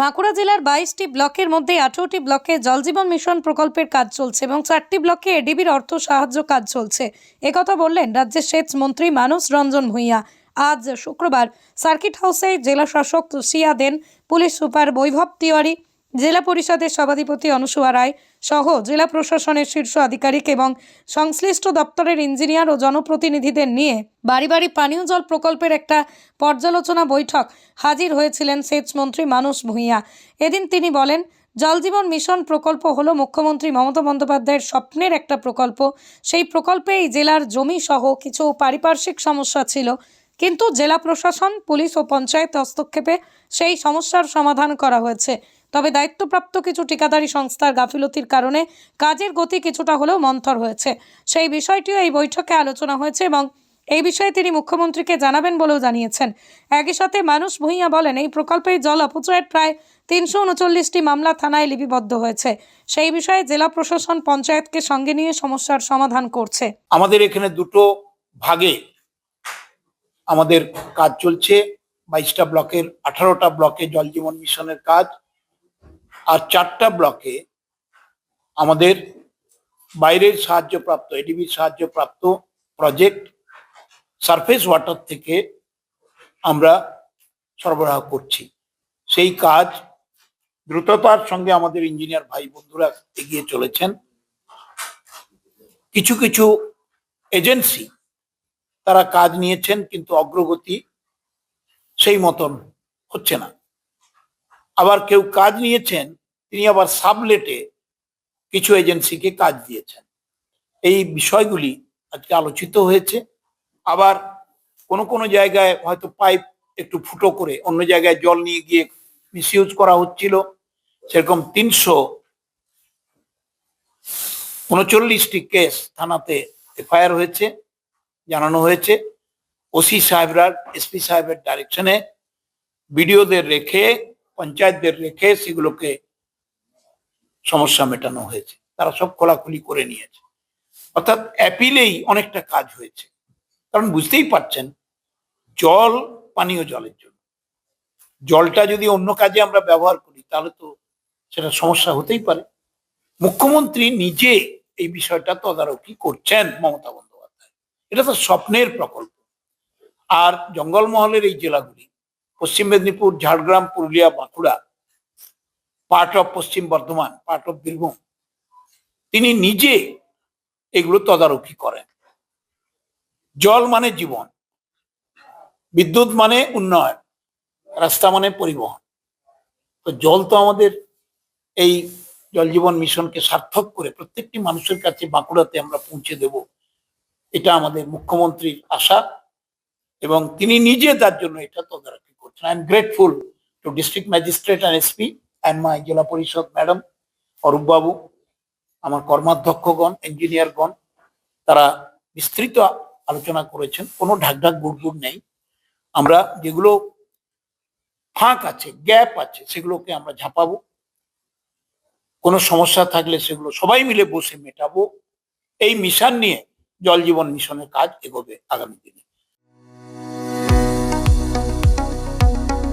বাঁকুড়া জেলার বাইশটি ব্লকের মধ্যে আঠারোটি ব্লকে জলজীবন মিশন প্রকল্পের কাজ চলছে এবং চারটি ব্লকে এডিবির অর্থ সাহায্য কাজ চলছে। একথা বললেন রাজ্যের সেচ মন্ত্রী মানস রঞ্জন ভূঁইয়া। আজ শুক্রবার সার্কিট হাউসে জেলা শাসক সিয়া দেন, পুলিশ সুপার বৈভব তিওয়ারি, জেলা পরিষদের সভাধিপতি অনুসুয়া রায় সহ জেলা প্রশাসনের শীর্ষ আধিকারিক এবং সংশ্লিষ্ট দপ্তরের ইঞ্জিনিয়ার ও জনপ্রতিনিধিদের নিয়ে বাড়ি বাড়ি পানীয় জল প্রকল্পের একটা পর্যালোচনা বৈঠক হাজির হয়েছিলেন সেচ মন্ত্রী মানস ভূঁইয়া। এদিন তিনি বলেন, জলজীবন মিশন প্রকল্প হলো মুখ্যমন্ত্রী মমতা বন্দ্যোপাধ্যায়ের স্বপ্নের একটা প্রকল্প। সেই প্রকল্পে এই জেলার জমি সহ কিছু পারিপার্শ্বিক সমস্যা ছিল। কিন্তু জেলা প্রশাসন, পুলিশ ও পঞ্চায়েত হস্তক্ষেপে সেই সমস্যার সমাধান করা হয়েছে। তবে দায়িত্বপ্রাপ্ত কিছু ঠিকাদারি সংস্থার গাফিলতির কারণে কাজের গতি কিছুটা হলেও মন্থর হয়েছে। সেই বিষয়টিও এই বৈঠকে আলোচনা হয়েছে এবং এই বিষয়ে তিনি মুখ্যমন্ত্রীকে জানাবেন বলেও জানিয়েছেন। একই সাথে মানুষ ভূঁইয়া বলেন, এই প্রকল্পে জল অপচয়ের প্রায় তিনশো উনচল্লিশটি মামলা থানায় লিপিবদ্ধ হয়েছে। সেই বিষয়ে জেলা প্রশাসন পঞ্চায়েতকে সঙ্গে নিয়ে সমস্যার সমাধান করছে। আমাদের এখানে দুটো ভাগে আমাদের কাজ চলছে। বাইশটা ব্লকের, আঠারোটা ব্লকে জল জীবন মিশনের কাজ আর চারটা ব্লকে আমাদের বাইরের সাহায্যপ্রাপ্ত এডিবির সাহায্যপ্রাপ্ত প্রজেক্ট সারফেস ওয়াটার থেকে আমরা সরবরাহ করছি। সেই কাজ দ্রুততার সঙ্গে আমাদের ইঞ্জিনিয়ার ভাই বন্ধুরা এগিয়ে চলেছেন। কিছু কিছু এজেন্সি তারা কাজ নিয়েছেন, কিন্তু অগ্রগতি সেই মতন হচ্ছে না। আবার কেউ কাজ নিয়েছেন, তিনি আবার সাবলেটে কিছু এজেন্সিকে কাজ দিয়েছেন। এই বিষয়গুলি আজকে আলোচিত হয়েছে। আবার কোনো কোনো জায়গায় হয়তো পাইপ একটু ফুটো করে অন্য জায়গায় জল নিয়ে গিয়ে মিসইউজ করা হচ্ছিল। সেরকম তিনশো উনচল্লিশটি কেস থানাতে এফআইআর হয়েছে, জানানো হয়েছে। ওসি সাহেবরা, এসপি সাহেবের ডাইরেকশনে বিডিওদের রেখে পঞ্চায়েতদের রেখে সেগুলোকে সমস্যা মেটানো হয়েছে। তারা সব খোলাখুলি করে নিয়েছে। অর্থাৎ অ্যাপিলেই অনেকটা কাজ হয়েছে। কারণ বুঝতেই পারছেন, জল পানীয় জলের জন্য। জলটা যদি অন্য কাজে আমরা ব্যবহার করি, তাহলে তো সেটা সমস্যা হতেই পারে। মুখ্যমন্ত্রী নিজে এই বিষয়টা তদারকি করছেন মমতা বন্দ্যোপাধ্যায়। এটা তো স্বপ্নের প্রকল্প। আর জঙ্গলমহলের এই জেলাগুলি Paschim Medinipur, Jhargram, Purulia, Bankura part of Paschim Bardhaman part of Birbhum. তিনি নিজে এগুলো তদারকি করেন। জল মানে জীবন, বিদ্যুৎ মানে উন্নয়ন, রাস্তা মানে পরিবহন। তো জল তো আমাদের এই জল জীবন মিশনকে সার্থক করে প্রত্যেকটি মানুষের কাছে বাঁকুড়াতে আমরা পৌঁছে দেব, এটা আমাদের মুখ্যমন্ত্রীর আশা। এবং তিনি নিজে তার জন্য এটা তদারকি I am grateful to district magistrate and SP and my zilla parishad madam Arup বাবু আমার কর্মাধ্যক্ষগণ ইঞ্জিনিয়ারগণ তারা বিস্তৃত আলোচনা করেছেন। কোনো ঢাক ঢাক গুড় নেই। আমরা যেগুলো ফাঁক আছে, গ্যাপ আছে, সেগুলোকে আমরা ঝাঁপাবো। কোনো সমস্যা থাকলে সেগুলো সবাই মিলে বসে মেটাবো। এই মিশন নিয়ে জল জীবন মিশনের কাজ এগোবে আগামী দিনে।